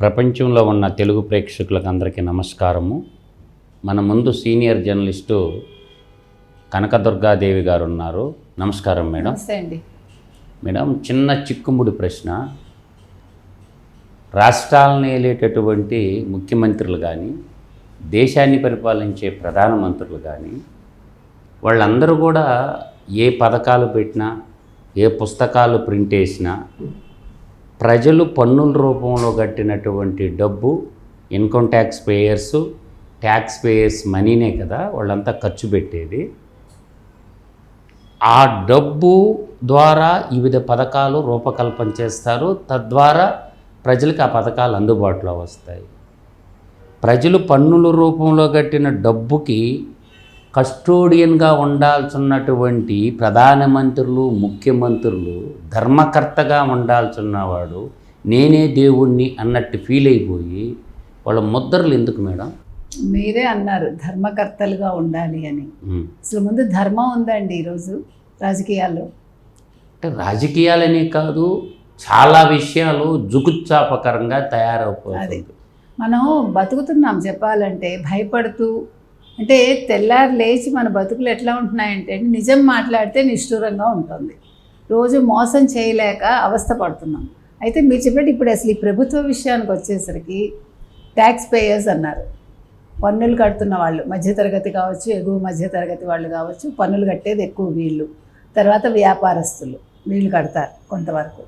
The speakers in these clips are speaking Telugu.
ప్రపంచంలో ఉన్న తెలుగు ప్రేక్షకులకు అందరికీ నమస్కారము. మన ముందు సీనియర్ జర్నలిస్టు కనకదుర్గాదేవి గారు ఉన్నారు. నమస్కారం మేడం. అండి. మేడం చిన్న చిక్కుముడి ప్రశ్న. రాష్ట్రాలను ఏలేటటువంటి ముఖ్యమంత్రులు కానీ దేశాన్ని పరిపాలించే ప్రధానమంత్రులు కానీ వాళ్ళందరూ కూడా ఏ పథకాలు పెట్టినా ఏ పుస్తకాలు ప్రింట్ చేసినా ప్రజలు పన్నుల రూపంలో కట్టినటువంటి డబ్బు income tax payers tax payers మనీనే కదా వాళ్ళంతా ఖర్చు పెట్టేది. ఆ డబ్బు ద్వారా వివిధ పథకాలు రూపకల్పన చేస్తారు. తద్వారా ప్రజలకు ఆ పథకాలు అందుబాటులో వస్తాయి. ప్రజలు పన్నుల రూపంలో కట్టిన డబ్బుకి కస్టోడియన్గా ఉండాల్సినటువంటి ప్రధానమంత్రులు ముఖ్యమంత్రులు ధర్మకర్తగా ఉండాల్సిన్నవాడు నేనే దేవుణ్ణి అన్నట్టు ఫీల్ అయిపోయి వాళ్ళ ముద్రలు ఎందుకు మేడం? మీరే అన్నారు ధర్మకర్తలుగా ఉండాలి అని. అసలు ముందు ధర్మం ఉందండి ఈరోజు రాజకీయాల్లో. అంటే రాజకీయాలనే కాదు చాలా విషయాలు జుగుత్సాపకరంగా తయారైపోతుంది మనం బతుకుతున్నాం చెప్పాలంటే భయపడుతూ అంటే తెల్లారి లేచి మన బతుకులు ఎట్లా ఉంటున్నాయంటే నిజం మాట్లాడితే నిష్ఠూరంగా ఉంటుంది. రోజు మోసం చేయలేక అవస్థ పడుతున్నాం. అయితే మీరు చెప్పినట్టు ఇప్పుడు అసలు ఈ ప్రభుత్వ విషయానికి వచ్చేసరికి ట్యాక్స్ పేయర్స్ అన్నారు. పన్నులు కడుతున్న వాళ్ళు మధ్యతరగతి కావచ్చు ఎగువ మధ్యతరగతి వాళ్ళు కావచ్చు పన్నులు కట్టేది ఎక్కువ వీళ్ళు. తర్వాత వ్యాపారస్తులు వీళ్ళు కడతారు కొంతవరకు.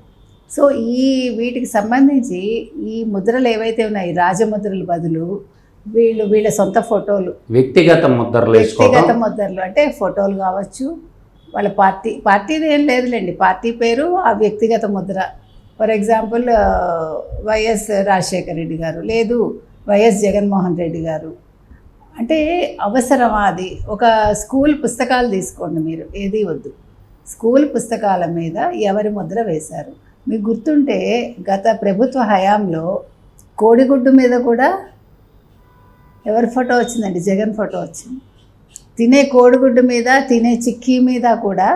సో ఈ వీటికి సంబంధించి ఈ ముద్రలు ఏవైతే ఉన్నాయి రాజముద్రల బదులు వీళ్ళు వీళ్ళ సొంత ఫోటోలు. వ్యక్తిగత ముద్రలు వ్యక్తిగత ముద్రలు అంటే ఫోటోలు కావచ్చు వాళ్ళ పార్టీ పార్టీది ఏం లేదులేండి. పార్టీ పేరు ఆ వ్యక్తిగత Mudra. For example YS Rajasekhara Reddy గారు లేదు వైఎస్ జగన్మోహన్ రెడ్డి గారు. అంటే అవసరమా అది? ఒక స్కూల్ పుస్తకాలు తీసుకోండి మీరు ఏది వద్దు. స్కూల్ పుస్తకాల మీద ఎవరి ముద్ర వేశారు? మీకు గుర్తుంటే గత ప్రభుత్వ హయాంలో కోడిగుడ్డు మీద కూడా ఎవరి ఫోటో వచ్చిందండి? జగన్ ఫోటో వచ్చింది. తినే కోడిగుడ్డు మీద తినే చిక్కీ మీద కూడా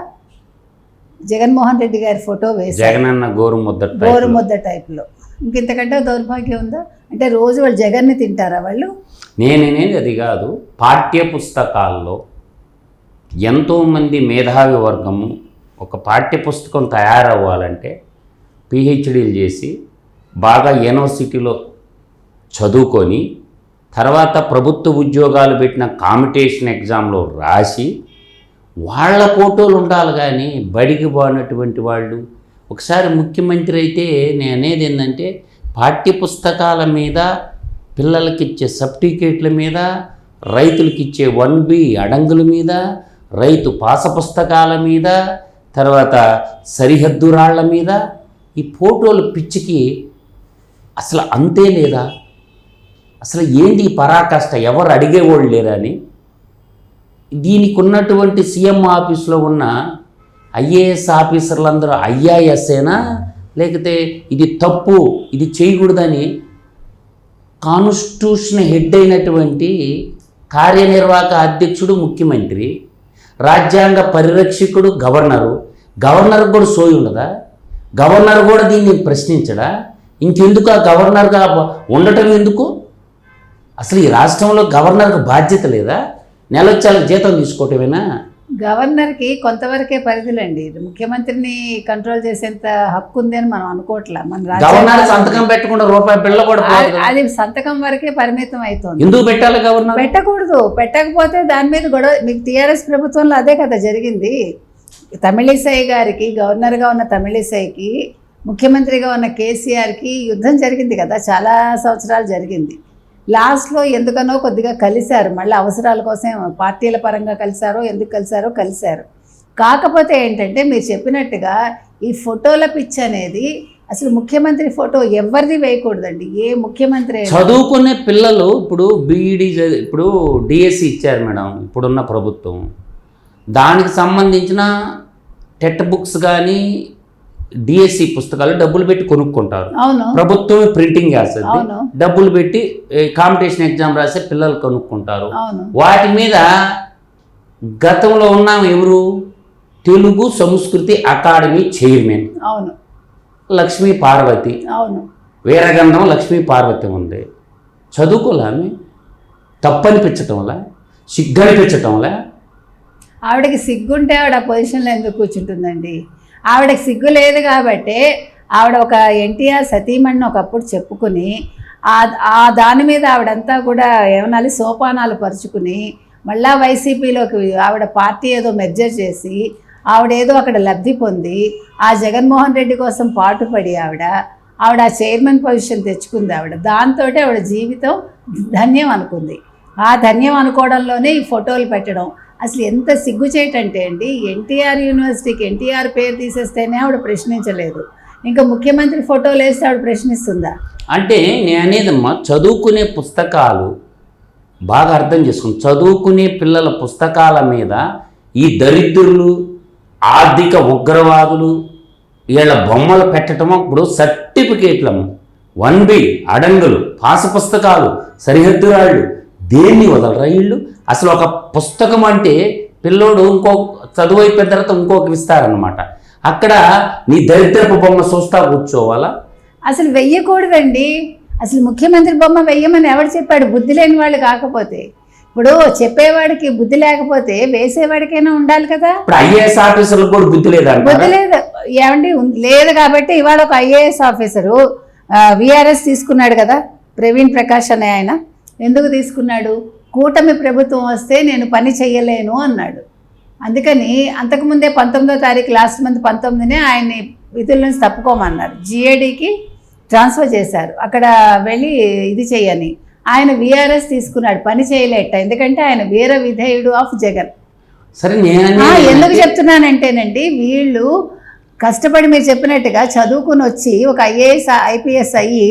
జగన్మోహన్ రెడ్డి గారి ఫోటో జగనన్న గోరు type గోరు. ముద్ద టైప్లో. ఇంకెంతకంటే దౌర్భాగ్యం ఉందా అంటే రోజు వాళ్ళు జగన్ని తింటారా వాళ్ళు? నేననేది అది కాదు. పాఠ్య పుస్తకాల్లో ఎంతోమంది మేధావి వర్గము ఒక పాఠ్య పుస్తకం తయారవ్వాలంటే పిహెచ్డీలు చేసి బాగా యూనివర్సిటీలో చదువుకొని తర్వాత ప్రభుత్వ ఉద్యోగాలు పెట్టిన కాంపిటీషన్ ఎగ్జామ్లో రాసి వాళ్ళ ఫోటోలు ఉండాలి కానీ బడికి పోనటువంటి వాళ్ళు. ఒకసారి ముఖ్యమంత్రి అయితే నేను అనేది ఏంటంటే పాఠ్య పుస్తకాల మీద పిల్లలకి ఇచ్చే సర్టిఫికేట్ల మీద రైతులకి ఇచ్చే వన్ బి అడంగుల మీద రైతు పాస పుస్తకాల మీద తర్వాత సరిహద్దు రాళ్ళ మీద ఈ ఫోటోలు పిచ్చికి అసలు అంతే లేదా? అసలు ఏంటి పరాకాష్ట? ఎవరు అడిగేవాళ్ళు లేరా అని? దీనికి ఉన్నటువంటి సీఎం ఆఫీస్లో ఉన్న ఐఏఎస్ ఆఫీసర్లందరూ ఐఏఎస్ఏనా? లేకపోతే ఇది తప్పు ఇది చేయకూడదని కాన్స్టిట్యూషన్ హెడ్ అయినటువంటి కార్యనిర్వాహక అధ్యక్షుడు ముఖ్యమంత్రి రాజ్యాంగ పరిరక్షకుడు గవర్నరు. గవర్నర్ కూడా సోయి ఉండదా? గవర్నర్ కూడా దీన్ని ప్రశ్నించడా? ఇంకెందుకు ఆ గవర్నర్గా ఉండటం ఎందుకు? అసలు ఈ రాష్ట్రంలో గవర్నర్కి బాధ్యత లేదా? నెలొచ్చాల జీతం తీసుకోవటమేనా? గవర్నర్కి కొంతవరకే పరిధిలండి. ముఖ్యమంత్రిని కంట్రోల్ చేసేంత హక్కు ఉంది అని మనం అనుకోవట్లే. మన గవర్నర్ సంతకం పెట్టకుండా రూపాయి బిళ్ళ కూడా పోదు అది- సంతకం వరకే పరిమితం అవుతుంది ఎందుకు పెట్టాలి గవర్నర్? పెట్టకూడదు. పెట్టకపోతే దాని మీద గొడవ మీకు టీఆర్ఎస్ ప్రభుత్వంలో అదే కదా జరిగింది. తమిళిసై గారికి గవర్నర్గా ఉన్న తమిళిసైకి ముఖ్యమంత్రిగా ఉన్న కేసీఆర్కి యుద్ధం జరిగింది కదా. చాలా సంవత్సరాలు జరిగింది. లాస్ట్లో ఎందుకనో కొద్దిగా కలిశారు. మళ్ళీ అవసరాల కోసం పార్టీల పరంగా కలిశారో ఎందుకు కలిశారో కలిశారు. కాకపోతే ఏంటంటే మీరు చెప్పినట్టుగా ఈ ఫోటోల పిచ్ అనేది అసలు ముఖ్యమంత్రి ఫోటో ఎవరిది వేయకూడదండి? ఏ ముఖ్యమంత్రి అయినా చదువుకునే పిల్లలు ఇప్పుడు బీఈడి ఇప్పుడు డిఎస్సి ఇచ్చారు మేడం ఇప్పుడున్న ప్రభుత్వం. దానికి సంబంధించిన టెట్ బుక్స్ కానీ డిఎస్సి పుస్తకాలు డబ్బులు పెట్టి కొనుక్కుంటారు. అవును. ప్రభుత్వమే ప్రింటింగ్ చేస్తుంది డబ్బులు పెట్టి కాంపిటీషన్ ఎగ్జామ్ రాసే పిల్లలు కొనుక్కుంటారు. అవును. వాటి మీద గతంలో ఉన్నాం ఎవరు? తెలుగు సంస్కృతి అకాడమీ చైర్మన్. అవును. లక్ష్మీ పార్వతి. అవును. వీరగంధం లక్ష్మీ పార్వతి ఉంది. చదువుకోలే ఆమె? తప్పనిపించటంలా? సిగ్గనిపించటంలా? ఆవిడకి సిగ్గుంటే ఆవిడ ఆ పొజిషన్లో ఎందుకు కూర్చుంటుందండి? ఆవిడకి సిగ్గు లేదు కాబట్టి ఆవిడ ఒక ఎన్టీఆర్ సతీమణిని ఒకప్పుడు చెప్పుకుని ఆ దాని మీద ఆవిడంతా కూడా ఏమనాలి సోపానాలు పరుచుకుని మళ్ళా వైసీపీలోకి ఆవిడ పార్టీ ఏదో మెర్జర్ చేసి ఆవిడ ఏదో అక్కడ లబ్ధి పొంది ఆ జగన్మోహన్ రెడ్డి కోసం పాటుపడి ఆవిడ ఆవిడ ఆ చైర్మన్ పొజిషన్ తెచ్చుకుంది ఆవిడ. దాంతో ఆవిడ జీవితం ధన్యం అనుకుంది. ఆ ధన్యం అనుకోవడంలోనే ఈ ఫోటోలు పెట్టడం అసలు ఎంత సిగ్గుచేటంటే అండి ఎన్టీఆర్ యూనివర్సిటీకి ఎన్టీఆర్ పేరు తీసేస్తేనే ఆవిడ ప్రశ్నించలేదు. ఇంకా ముఖ్యమంత్రి ఫోటోలు వేస్తే ఆవిడ ప్రశ్నిస్తుందా? అంటే నేనేదమ్మా చదువుకునే పుస్తకాలు బాగా అర్థం చేసుకుని చదువుకునే పిల్లల పుస్తకాల మీద ఈ దరిద్రులు ఆర్థిక ఉగ్రవాదులు వీళ్ళ బొమ్మలు పెట్టడం ఇప్పుడు సర్టిఫికేట్లము వన్ బి అడంగులు పాస పుస్తకాలు సరిహద్దు రాళ్ళు దేన్ని వదలరా వీళ్ళు? అసలు ఒక పుస్తకం అంటే పిల్లోడు ఇంకో చదువు అయిపోయిన తర్వాత ఇంకొక ఇస్తారనమాట అక్కడ నీ దరిద్రపు బొమ్మ చూస్తా కూర్చోవాలా? అసలు వెయ్యకూడదండి. అసలు ముఖ్యమంత్రి బొమ్మ వెయ్యమని ఎవడు చెప్పాడు? బుద్ధి లేని వాళ్ళు కాకపోతే. ఇప్పుడు చెప్పేవాడికి బుద్ధి లేకపోతే వేసేవాడికైనా ఉండాలి కదా. ఇప్పుడు ఐఏఎస్ ఆఫీసర్లకు కూడా బుద్ధి బుద్ధి లేదంటారా లేదు. ఏమండి? లేదు కాబట్టి ఇవాళ ఒక ఐఏఎస్ ఆఫీసరు విఆర్ఎస్ తీసుకున్నాడు కదా ప్రవీణ్ ప్రకాష్ అనే ఆయన. ఎందుకు తీసుకున్నాడు? కూటమి ప్రభుత్వం వస్తే నేను పని చెయ్యలేను అన్నాడు. అందుకని అంతకుముందే పంతొమ్మిదో తారీఖు లాస్ట్ మంత్ పంతొమ్మిదినే ఆయన్ని విధుల నుంచి తప్పుకోమన్నారు జిఏడికి ట్రాన్స్ఫర్ చేశారు. అక్కడ వెళ్ళి ఇది చేయని ఆయన విఆర్ఎస్ తీసుకున్నాడు. పని చేయలేట. ఎందుకంటే ఆయన వీర విధేయుడు ఆఫ్ జగన్. సరే ఎందుకు చెప్తున్నానంటేనండి వీళ్ళు కష్టపడి మీరు చెప్పినట్టుగా చదువుకుని వచ్చి ఒక ఐఏఎస్ ఐపీఎస్ అయ్యి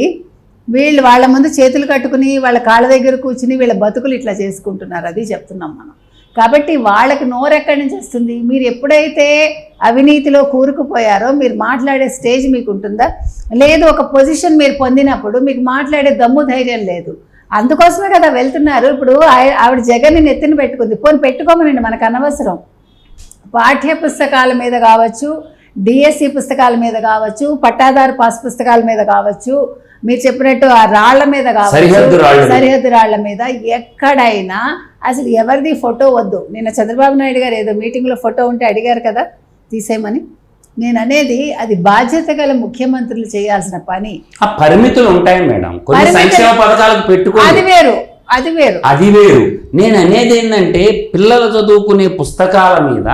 వీళ్ళు వాళ్ళ ముందు చేతులు కట్టుకుని వాళ్ళ కాళ్ళ దగ్గర కూర్చుని వీళ్ళ బతుకులు ఇట్లా చేసుకుంటున్నారు. అది చెప్తున్నాం మనం. కాబట్టి వాళ్ళకి నోరు ఎక్కడి నుంచి వస్తుంది? మీరు ఎప్పుడైతే అవినీతిలో కూరుకుపోయారో మీరు మాట్లాడే స్టేజ్ మీకు ఉంటుందా? లేదు ఒక పొజిషన్ మీరు పొందినప్పుడు మీకు మాట్లాడే దమ్ము ధైర్యం లేదు. అందుకోసమే కదా వెళ్తున్నారు. ఇప్పుడు ఆవిడ జగన్ని నెత్తిన పెట్టుకుంది. పోని పెట్టుకోమనండి మనకు అనవసరం. పాఠ్య పుస్తకాల మీద కావచ్చు డిఎస్సి పుస్తకాల మీద కావచ్చు పట్టాదారు పాస్ పుస్తకాల మీద కావచ్చు మీరు చెప్పినట్టు ఆ రాళ్ళ మీద కావచ్చు. సరిహద్దు రాళ్ళ మీద. ఎక్కడైనా అసలు ఎవరిది ఫోటో వద్దు. నిన్న చంద్రబాబు నాయుడు గారు ఏదో మీటింగ్లో ఫోటో ఉంటే అడిగారు కదా తీసేయమని. నేను అనేది అది బాధ్యత గల ముఖ్యమంత్రులు చేయాల్సిన పని. ఆ పరిమితులు ఉంటాయి మేడం. సంక్షేమ పథకాలకు అది వేరు అది వేరు. అది వేరు. నేను అనేది ఏంటంటే పిల్లలు చదువుకునే పుస్తకాల మీద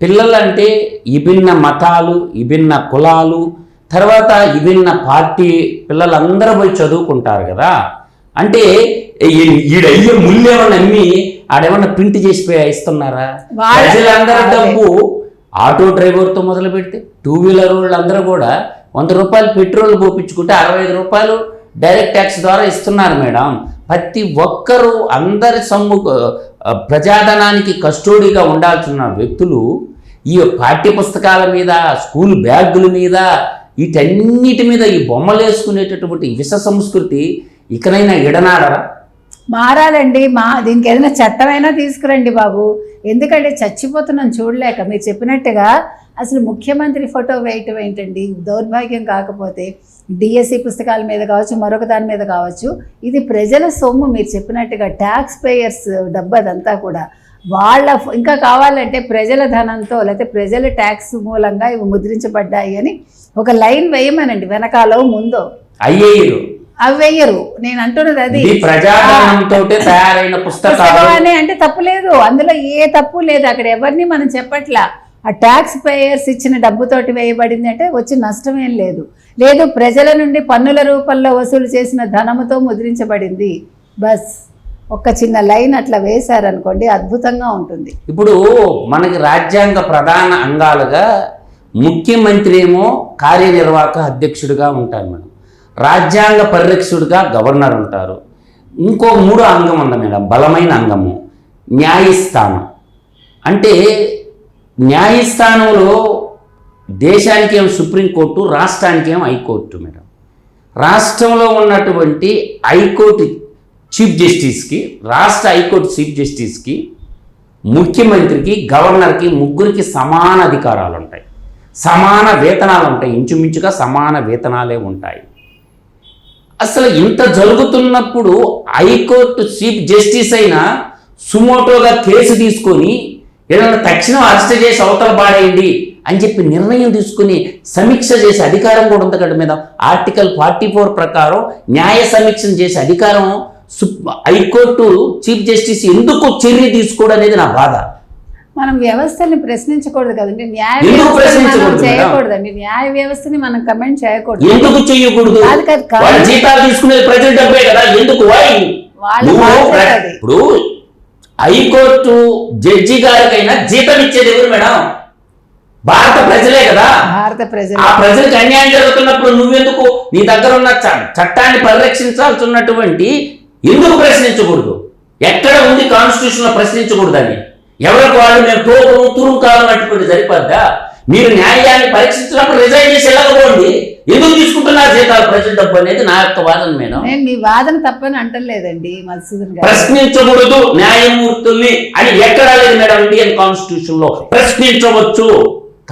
పిల్లలంటే విభిన్న మతాలు విభిన్న కులాలు తర్వాత విభిన్న పార్టీ పిల్లలందరూ పోయి చదువుకుంటారు కదా. అంటే ఈడయ్యే ముళ్ళేమన్నా అమ్మి ఆడేమన్నా ప్రింట్ చేసి ఇస్తున్నారా? ప్రజలందరూ. డబ్బు ఆటో డ్రైవర్తో మొదలు పెడితే టూ వీలర్ వాళ్ళందరూ కూడా వంద రూపాయలు పెట్రోల్ పోపించుకుంటే అరవై ఐదు రూపాయలు డైరెక్ట్ ట్యాక్స్ ద్వారా ఇస్తున్నారు మేడం. ప్రతి ఒక్కరూ అందరి సొమ్ము ప్రజాధనానికి కస్టోడీగా ఉండాల్సిన వ్యక్తులు ఈ పాఠ్య పుస్తకాల మీద స్కూల్ బ్యాగుల మీద వీటన్నిటి మీద ఈ బొమ్మలు వేసుకునేటటువంటి విష సంస్కృతి ఇకనైనా ఎడనాడరా మారాలండి మా దీనికి ఏదైనా చట్టమైనా తీసుకురండి బాబు. ఎందుకంటే చచ్చిపోతున్నాం చూడలేక మీరు చెప్పినట్టుగా అసలు ముఖ్యమంత్రి ఫోటో వేయటం ఏంటండి? దౌర్భాగ్యం కాకపోతే డిఎస్సి పుస్తకాల మీద కావచ్చు మరొక దాని మీద కావచ్చు. ఇది ప్రజల సొమ్ము మీరు చెప్పినట్టుగా ట్యాక్స్ పేయర్స్ డబ్బు అదంతా కూడా. వాళ్ళ ఇంకా కావాలంటే ప్రజల ధనంతో లేకపోతే ప్రజల ట్యాక్స్ మూలంగా ఇవి ముద్రించబడ్డాయి అని ఒక లైన్ వేయమనండి వెనకాలో ముందో. అయ్యేరు అవి వేయరు. నేను అంటున్నది అది. తయారైన పుస్తకాలు. పుస్తకం అని అంటే తప్పు లేదు. అందులో ఏ తప్పు లేదు. అక్కడ ఎవరిని మనం చెప్పట్లా. ఆ ట్యాక్స్ పేయర్స్ ఇచ్చిన డబ్బుతోటి వేయబడింది అంటే వచ్చి నష్టం ఏం లేదు. లేదు ప్రజల నుండి పన్నుల రూపంలో వసూలు చేసిన ధనముతో ముద్రించబడింది. బస్. ఒక చిన్న లైన్ అట్లా వేశారనుకోండి అద్భుతంగా ఉంటుంది. ఇప్పుడు మనకి రాజ్యాంగ ప్రధాన అంగాలుగా ముఖ్యమంత్రి ఏమో కార్యనిర్వాహక అధ్యక్షుడిగా ఉంటారు మేడం. రాజ్యాంగ పరిరక్షకుడిగా గవర్నర్ ఉంటారు. ఇంకో మూడో అంగం ఉంది మేడం బలమైన అంగము న్యాయస్థానం. అంటే న్యాయస్థానంలో దేశానికి ఏం సుప్రీంకోర్టు రాష్ట్రానికి ఏం హైకోర్టు మేడం? రాష్ట్రంలో ఉన్నటువంటి హైకోర్టు చీఫ్ జస్టిస్కి రాష్ట్ర హైకోర్టు చీఫ్ జస్టిస్కి ముఖ్యమంత్రికి గవర్నర్కి ముగ్గురికి సమాన అధికారాలు ఉంటాయి సమాన వేతనాలు ఉంటాయి ఇంచుమించుగా సమాన వేతనాలే ఉంటాయి. అసలు ఇంత జరుగుతున్నప్పుడు హైకోర్టు చీఫ్ జస్టిస్ అయినా సుమోటోగా కేసు తీసుకొని ఏదైనా తక్షణం అరెస్ట్ చేసి అవతల పాడేయండి అని చెప్పి నిర్ణయం తీసుకుని సమీక్ష చేసే అధికారం కూడా ఉంది కదా మీద. ఆర్టికల్ ఫార్టీ ఫోర్ ప్రకారం న్యాయ సమీక్షను చేసే అధికారం హైకోర్టు చీఫ్ జస్టిస్ ఎందుకు చర్య తీసుకోవడం అనేది నా బాధ. మనం వ్యవస్థని ప్రశ్నించకూడదు కదండి. న్యాయ? చేయకూడదండి. న్యాయ వ్యవస్థని మనం కమెంట్ చేయకూడదు. ఎందుకు. వాళ్ళ జీతాలు తీసుకునేది ప్రజల డబ్బే కదా ఎందుకు. ఇప్పుడు హైకోర్టు జడ్జి గారికైనా జీతం ఇచ్చేది ఎవరు మేడం? భారత ప్రజలే కదా. భారత ప్రజలు. ఆ ప్రజలకు అన్యాయం జరుగుతున్నప్పుడు నువ్వెందుకు నీ దగ్గర ఉన్న చట్టాన్ని పరిరక్షించాల్సి ఉన్నటువంటి ఎందుకు ప్రశ్నించకూడదు? ఎక్కడ ఉంది కాన్స్టిట్యూషన్లో ప్రశ్నించకూడదని ఎవరికి వాళ్ళు మేము తోపము తురుంకాలం అట్టుకుంటే సరిపోద్దా? మీరు న్యాయాన్ని పరీక్షించినప్పుడు రిజైన్ చేసి వెళ్ళకపోండి. ఎందుకు తీసుకుంటున్నారు జీతాలు ప్రజల డబ్బు అనేది నా యొక్క వాదన మేడం? నేను మీ వాదన తప్పని అంటలేదండి మధుసూదన్ గారు. ప్రశ్నించకూడదు న్యాయమూర్తుల్ని అని ఎక్కడా లేదు మేడం ఇండియన్ కాన్స్టిట్యూషన్లో. ప్రశ్నించవచ్చు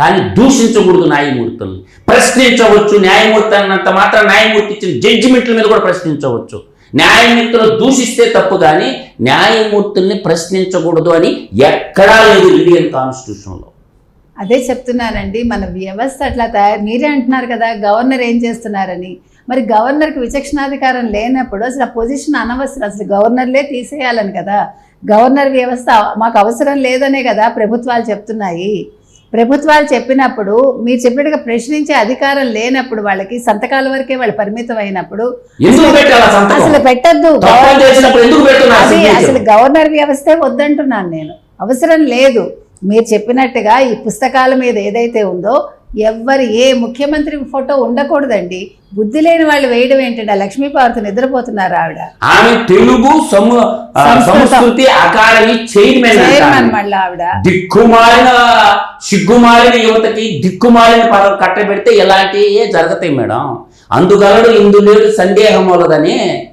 కానీ దూషించకూడదు న్యాయమూర్తుల్ని. ప్రశ్నించవచ్చు న్యాయమూర్తి అన్నంత మాత్రం న్యాయమూర్తి ఇచ్చిన జడ్జిమెంట్ల మీద కూడా ప్రశ్నించవచ్చు. న్యాయమూర్తులు దూషిస్తే తప్పు కానీ న్యాయమూర్తుల్ని ప్రశ్నించకూడదు అని ఎక్కడా లేదు ఇండియన్ కాన్స్టిట్యూషన్లో. అదే చెప్తున్నానండి మన వ్యవస్థ అట్లా తయారు మీరే అంటున్నారు కదా గవర్నర్ ఏం చేస్తున్నారని. మరి గవర్నర్కి విచక్షణాధికారం లేనప్పుడు అసలు ఆ పొజిషన్ అనవసరం అసలు గవర్నర్లే తీసేయాలని కదా. గవర్నర్ వ్యవస్థ మాకు అవసరం లేదనే కదా ప్రభుత్వాలు చెప్తున్నాయి. ప్రభుత్వాలు చెప్పినప్పుడు మీరు చెప్పినట్టుగా ప్రశ్నించే అధికారం లేనప్పుడు వాళ్ళకి సంతకాల వరకే వాళ్ళు పరిమితం అయినప్పుడు అసలు పెట్టద్దు. అది? అసలు గవర్నర్ వ్యవస్థే వద్దంటున్నాను నేను. అవసరం లేదు. మీరు చెప్పినట్టుగా ఈ పుస్తకాల మీద ఏదైతే ఉందో ఎవ్వరు ఏ ముఖ్యమంత్రి ఫోటో ఉండకూడదండి. బుద్ధి లేని వాళ్ళు వేయడం ఏంటంటే ఆ లక్ష్మీపార్వతి నిద్రపోతున్నారు ఆవిడ. ఆమె తెలుగు సంస్కృతం. Academy chairman. మళ్ళీ ఆవిడ. దిక్కుమాలిన సిగ్గుమాలిన యువతకి దిక్కుమాలిన పదం కట్టబెడితే ఇలాంటివే జరుగుతాయి మేడం? అందుగలడు ఇందులేడు సందేహం వలదని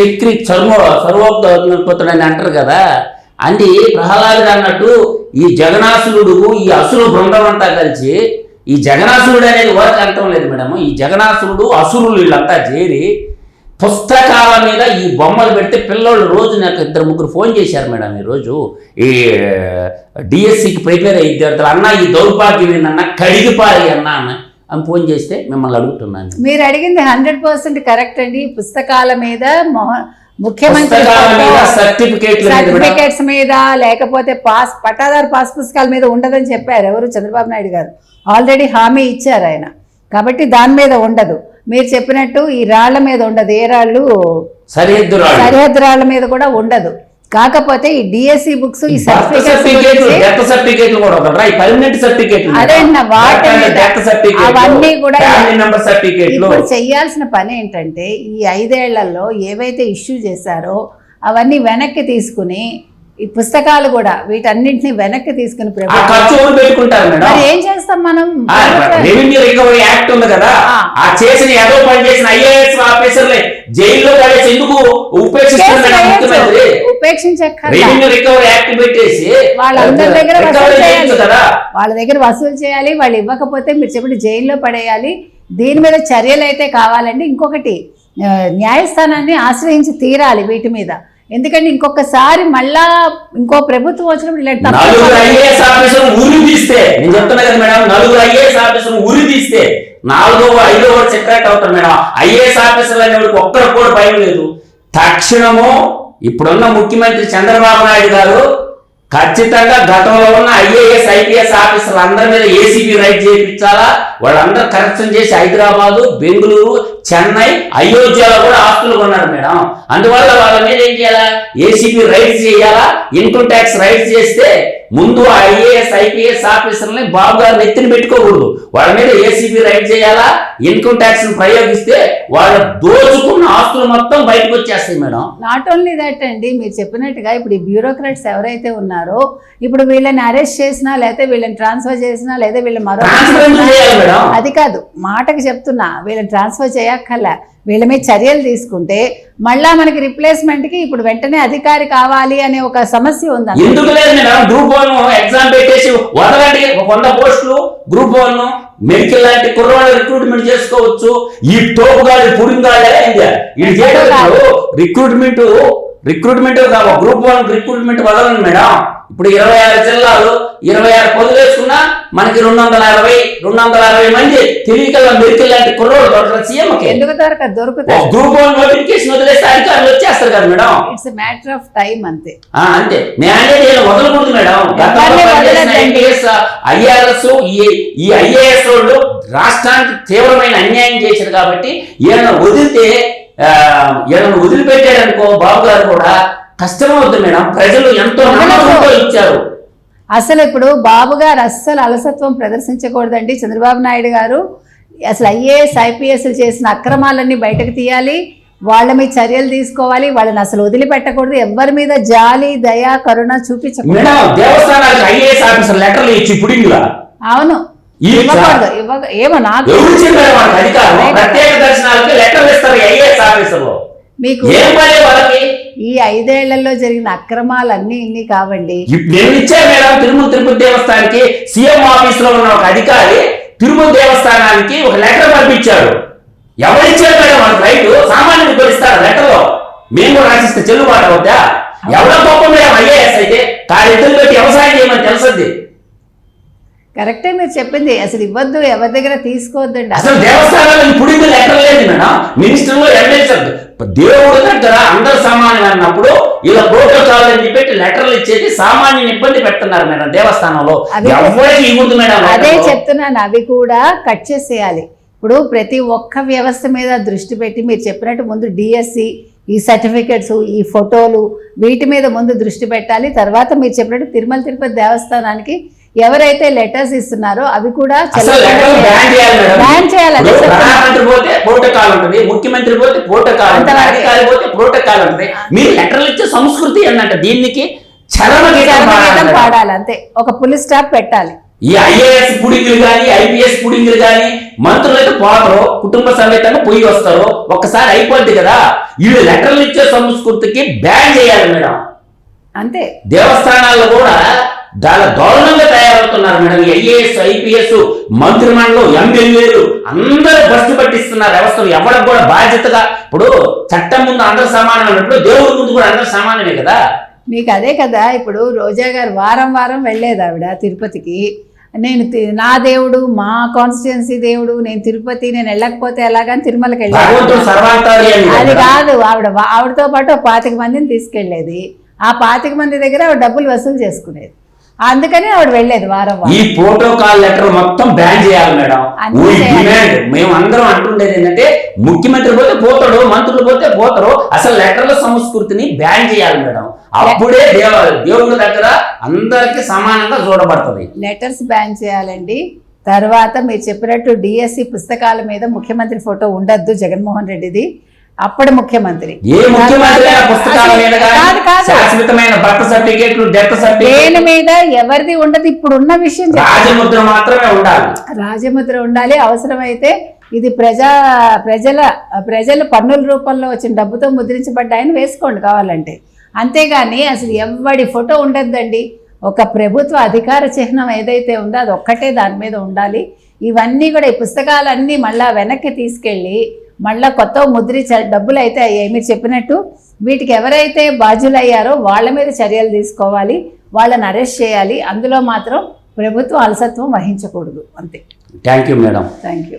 చక్రి చర్మ సర్వోపతుడని అంటారు కదా. అంది ప్రహ్లాదుడు అన్నట్టు ఈ జగనాసురుడు ఈ అసురు బృందం అంతా కలిసి ఈ జగనాసురుడు అనేది వర్క్ అంటాం లేదు మేడం? ఈ జగనాసురుడు అసురులు వీళ్ళంతా చేరి పుస్తకాల మీద ఈ బొమ్మలు పెడితే పిల్లోళ్ళు రోజు నాకు ఇద్దరు ముగ్గురు ఫోన్ చేశారు మేడం ఈరోజు. ఈ డిఎస్సికి ప్రిపేర్ అయ్యే విద్యార్థులు అన్న ఈ దౌర్భాగ్యం ఏంటన్నా కడిగిపారి అన్న అన్న అని ఫోన్ చేస్తే మిమ్మల్ని అడుగుతున్నాను. మీరు అడిగింది హండ్రెడ్ పర్సెంట్ కరెక్ట్ అండి. పుస్తకాల మీద మొహ- ముఖ్యమంత్రి సర్టిఫికేట్స్ మీద లేకపోతే పాస్ పట్టాదారు పాస్ పుస్తకాల మీద ఉండదని చెప్పారు ఎవరు? చంద్రబాబు నాయుడు గారు. ఆల్రెడీ హామీ ఇచ్చారు ఆయన. కాబట్టి దాని మీద ఉండదు. మీరు చెప్పినట్టు ఈ రాళ్ళ మీద ఉండదు. ఏ రాళ్ళు? సరిహద్దు రాళ్ళు. సరిహద్దు రాళ్ళ మీద కూడా ఉండదు. కాకపోతే ఈ డిఎస్సి బుక్స్ ఈ కూడా ఒకటి ఈ పర్మనెంట్ సర్టిఫికేట్లు అదే అవన్నీ కూడా ఇప్పుడు చెయ్యాల్సిన పని ఏంటంటే ఈ ఐదేళ్ళలో ఏవైతే ఇష్యూ చేశారో అవన్నీ వెనక్కి తీసుకుని ఈ పుస్తకాలు కూడా వీటన్నింటిని వెనక్కి తీసుకుని మరి ఏం చేస్తాం మనం? రెవెన్యూ రికవరీ యాక్ట్ ఉంది కదా. ఆ. ఆ చేసిన ఏదో పని చేసిన ఐఏఎస్ ఆఫీసర్లే జైల్లో పడేసి ఎందుకు ఉపేక్షిస్తున్నారు వాళ్ళందరి దగ్గర వసూలు చేయాలి. వాళ్ళ దగ్గర వసూలు చేయాలి వాళ్ళు ఇవ్వకపోతే మీరు చెప్పిన జైల్లో పడేయాలి. దీని మీద చర్యలు అయితే కావాలండి. ఇంకొకటి న్యాయస్థానాన్ని ఆశ్రయించి తీరాలి వీటి మీద. ఎందుకంటే ఇంకొకసారి మళ్ళా ఇంకో ప్రభుత్వం వచ్చినప్పుడు ఇలాంటి నలుగురు తప్పులు ఐఏఎస్ ఆఫీసర్ ఉరి తీస్తే నేను చెప్తున్నా కదా మేడం నలుగురు ఐఏఎస్ ఆఫీసర్ ఉరి తీస్తే నాలుగో ఐదో కూడా సెక్రెట్ అవుతారు మేడం. ఐఏఎస్ ఆఫీసర్లు అనేవాడికి ఒక్కరు కూడా భయం లేదు. తక్షణము ఇప్పుడున్న ముఖ్యమంత్రి చంద్రబాబు నాయుడు గారు ఖచ్చితంగా గతంలో ఉన్న ఐఏఎస్ ఐపీఎస్ ఆఫీసర్లు అందరి మీద ఏసీబీ రైట్ చేయించాలా? వాళ్ళందరూ కరప్షన్ చేసి హైదరాబాదు బెంగళూరు చెన్నై అయోధ్యలో కూడా ఆస్తులు కొన్నారు మేడం. అందువల్ల వాళ్ళ మీద ఏం చేయాలా? ఏసీబీ రైట్స్ చేయాలా? ఇన్కమ్ ట్యాక్స్ రైట్స్ చేస్తే ముందు ఐఏఎస్ ఐపీఎస్ ఆఫీసర్ని బాబుగా నెత్తిన పెట్టుకోకూడదు. వాళ్ళ మీద ఏసీబీ రైట్ చేయాలా? ఇన్కమ్ ట్యాక్స్ ప్రయోగిస్తే వాళ్ళ దోచుకున్న ఆస్తులు మొత్తం బయటకు వచ్చేస్తాయి మేడం. నాట్ ఓన్లీ దట్ అండి మీరు చెప్పినట్టుగా ఇప్పుడు ఈ బ్యూరోక్రాట్స్ ఎవరైతే ఉన్నారో ఇప్పుడు వీళ్ళని అరెస్ట్ చేసినా లేకపోతే వీళ్ళని ట్రాన్స్ఫర్ చేసినా లేదా వీళ్ళ మరో అది కాదు మాటకి చెప్తున్నా. వీళ్ళని ట్రాన్స్ఫర్ చేయక్కర్లే. వీళ్ళ మీద చర్యలు తీసుకుంటే మళ్ళా మనకి రిప్లేస్మెంట్కి ఇప్పుడు వెంటనే అధికారి కావాలి అనే ఒక సమస్య ఉంది ఎందుకు లేదు మేడం? గ్రూప్ వన్ ఎగ్జామ్ పెట్టేసి వదలండి ఒక వంద పోస్టులు గ్రూప్ వన్ మెడికల్ లాంటి కుర్రవాళ్ళు రిక్రూట్మెంట్ చేసుకోవచ్చు. ఈ ఇది చేయడం recruitment recruitment group one recruitment వదలండి మేడం. ఇప్పుడు ఇరవై ఆరు జిల్లాలు ఇరవై ఆరు పదులు వేసుకున్నా మనకి రెండు వందల అరవై రెండు వందల అరవై మంది తెలియకల్లా మెడికల్ లాంటి ఎందుకు దొరకదు? దొరుకుతాయి. గ్రూప్ వన్ నోటిఫికేషన్ వదిలేస్తే అధికారులు వచ్చేస్తారు కదా madam. It's matter of time అంతే. ఆ, అంతే. నేను వదలకూడదు మేడం. ఐఆర్ఎస్ ఈ ఈ ఐఏఎస్ వాళ్ళు రాష్ట్రానికి తీవ్రమైన అన్యాయం చేశారు కాబట్టి ఈయన వదిలితే వదిలిపెట్టాడు అనుకో బాబు గారు కూడా కష్టమవుతుంది మేడం. ప్రజలు ఎంతో నమ్మకంతో ఇచ్చారు. అసలు ఇప్పుడు బాబు గారు అస్సలు అలసత్వం ప్రదర్శించకూడదండి. చంద్రబాబు నాయుడు గారు అసలు ఐఏఎస్ ఐపీఎస్ చేసిన అక్రమాలన్నీ బయటకు తీయాలి. వాళ్ళ మీద చర్యలు తీసుకోవాలి. వాళ్ళని అసలు వదిలిపెట్టకూడదు. ఎవరి మీద జాలి దయ కరుణ చూపించకూడదు. అవును. ఇవ్వకూడదు. ఇవ్వ ఏమో నాకు ప్రత్యేక దర్శనాలకి లెటర్లు ఇస్తారు ఆఫీసర్లు మీకు ఈ ఐదేళ్ళలో జరిగిన అక్రమాలన్నీ ఇన్ని కావండి. నేను ఇచ్చాను మేడం తిరుమల తిరుపతి దేవస్థానానికి సీఎం ఆఫీస్లో ఉన్న ఒక అధికారి తిరుమల దేవస్థానానికి ఒక లెటర్ పంపించాడు. ఎవరు ఇచ్చారు మేడం మనకు రైతు సామాన్యుడు లెటర్లో మేము రాసిస్తే చెల్లుబాటు అవుతా ఎవరో గొప్ప మేడం ఐఏఎస్ అయితే? కాళ్ళిద్దరు పెట్టి వ్యవసాయం చేయమని తెలుసుద్ది కరెక్టే మీరు చెప్పింది. అసలు ఇవ్వద్దు ఎవరి దగ్గర తీసుకోవద్దండి. అసలు దేవస్థానాల్లో ఇప్పుడు ఇది లెటర్ లేదు మేడం. మినిస్టర్లో ఎమ్మెల్సీ దేవుడు దగ్గర అందరు సమానం అన్నప్పుడు ఇలా ప్రోటోకాల్ అని చెప్పి లెటర్లు ఇచ్చేది సామాన్యుని ఇబ్బంది పెడుతున్నారు మేడం దేవస్థానంలో. ఎవరికి మేడం అదే. చెప్తున్నాను. అవి కూడా కట్ చేసేయాలి. ఇప్పుడు ప్రతి ఒక్క వ్యవస్థ మీద దృష్టి పెట్టి మీరు చెప్పినట్టు ముందు డిఎస్సి ఈ సర్టిఫికెట్స్ ఈ ఫోటోలు వీటి మీద ముందు దృష్టి పెట్టాలి. తర్వాత మీరు చెప్పినట్టు తిరుమల తిరుపతి దేవస్థానానికి ఎవరైతే లెటర్స్ ఇస్తున్నారో అవి కూడా బ్యాన్ చేయాలి ప్రోటోకాల్ ఉంటుంది ముఖ్యమంత్రి పోతే ప్రోటోకాల్. అధికారి పోతే ప్రోటోకాల్ ఉంటుంది. మీరు లెటర్లు ఇచ్చే సంస్కృతి అన్నట్టు దీనికి చరమ గీతం చర్మగీతం పాడాలి అంతే. ఒక పులి స్టాప్ పెట్టాలి. ఈ ఐఏఎస్ పుడింగులు కానీ ఐపీఎస్ పుడింగులు కానీ మంత్రులు అయితే పోతారు కుటుంబ సమేతంగా పోయి వస్తారు ఒక్కసారి అయిపోద్ది కదా. వీళ్ళు లెటర్లు ఇచ్చే సంస్కృతికి బ్యాన్ చేయాలి మేడం. అంతే. దేవస్థానాల్లో కూడా చాలా దారుణంగా తయారవుతున్నారు మేడం. ఐఏఎస్ ఐపీఎస్ మంత్రిమండలు ఎమ్మెల్యేలు అందరూ బస్సు పట్టిస్తున్నారు వ్యవస్థలు ఎవరికి కూడా బాధ్యతగా ఇప్పుడు చట్టం ముందు అందరు సమానం అన్నప్పుడు దేవుడి ముందు కూడా అందరు సమానమే కదా? మీకు అదే కదా ఇప్పుడు రోజా గారు వారం వారం వెళ్ళేది ఆవిడ తిరుపతికి. నేను నా దేవుడు మా కాన్స్టిట్యున్సీ దేవుడు నేను తిరుపతి నేను వెళ్ళకపోతే ఎలాగని తిరుమలకి వెళ్ళాను అది కదా. ఆవిడ ఆవిడతో పాటు పాతిక మందిని తీసుకెళ్ళేది ఆ పాతిక మంది దగ్గర డబ్బులు వసూలు చేసుకునేది. అందుకని ఆవిడ వెళ్ళేది వారం ఈ ప్రోటోకాల్ లెటర్ మొత్తం బ్యాన్ చేయాలి మేడం. మేము అందరం అంటుండేది ఏంటంటే ముఖ్యమంత్రి పోతే పోతాడు మంత్రులు పోతే పోతారు. అసలు లెటర్ల సంస్కృతిని బ్యాన్ చేయాలి మేడం. అప్పుడే దేవ దేవుడి దగ్గర అందరికి సమానంగా చూడబడుతుంది. లెటర్స్ బ్యాన్ చేయాలండి. తర్వాత మీరు చెప్పినట్టు డిఎస్సి పుస్తకాల మీద ముఖ్యమంత్రి ఫోటో ఉండద్దు జగన్మోహన్ రెడ్డిది. అప్పటి ముఖ్యమంత్రి. ఏ ముఖ్యమంత్రి మీద కానీ కాదు, కాదు. శాశ్వతమైన బర్త్ సర్టిఫికేట్లు డెత్ సర్టిఫికేట్ దేని మీద ఎవరిది ఉండదు ఇప్పుడు ఉన్న విషయం. రాజముద్ర మాత్రమే ఉండాలి. రాజముద్ర ఉండాలి. అవసరమైతే ఇది ప్రజా ప్రజల ప్రజల పన్నుల రూపంలో వచ్చిన డబ్బుతో ముద్రించబడ్డాయని వేసుకోండి కావాలంటే. అంతేగాని అసలు ఎవడి ఫోటో ఉండద్దండి. ఒక ప్రభుత్వ అధికార చిహ్నం ఏదైతే ఉందో అది ఒక్కటే దాని మీద ఉండాలి. ఇవన్నీ కూడా ఈ పుస్తకాలన్నీ మళ్ళా వెనక్కి తీసుకెళ్ళి మళ్ళా కొత్త ముద్రించ డబ్బులు అయితే అయ్యాయి. మీరు చెప్పినట్టు వీటికి ఎవరైతే బాధ్యులయ్యారో వాళ్ళ మీద చర్యలు తీసుకోవాలి వాళ్ళని అరెస్ట్ చేయాలి. అందులో మాత్రం ప్రభుత్వం అలసత్వం వహించకూడదు. అంతే. Thank you madam thank you